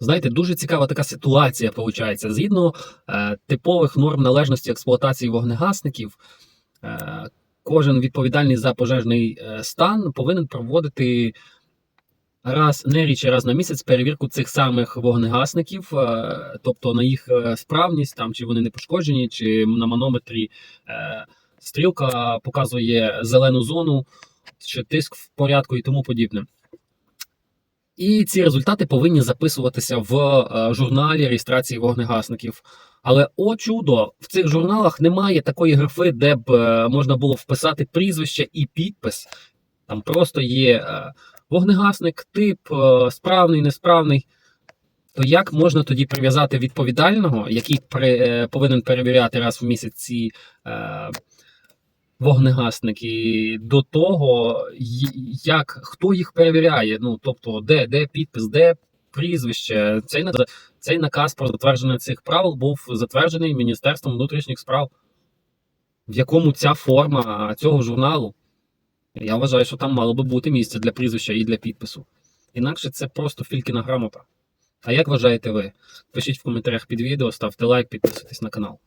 Знаєте, дуже цікава така ситуація виходить. Згідно е, типових норм належності експлуатації вогнегасників, е, кожен відповідальний за пожежний е, стан повинен проводити раз не рідше раз на місяць перевірку цих самих вогнегасників, е, тобто на їх е, справність, там чи вони не пошкоджені, чи на манометрі е, стрілка показує зелену зону, чи тиск в порядку і тому подібне. І ці результати повинні записуватися в е, журналі реєстрації вогнегасників. Але о чудо, в цих журналах немає такої графи, де б е, можна було вписати прізвище і підпис. Там просто є е, вогнегасник, тип, справний, несправний. То як можна тоді прив'язати відповідального, який при, повинен перевіряти раз в місяць ці е, вогнегасники, до того, як хто їх перевіряє? Ну тобто, де, де підпис, де прізвище? Цей, на- цей наказ про затвердження цих правил був затверджений Міністерством внутрішніх справ, в якому ця форма цього журналу. Я вважаю, що там мало би бути місце для прізвища і для підпису. Інакше це просто фількіна грамота. А як вважаєте ви? Пишіть в коментарях під відео, ставте лайк, підписуйтесь на канал.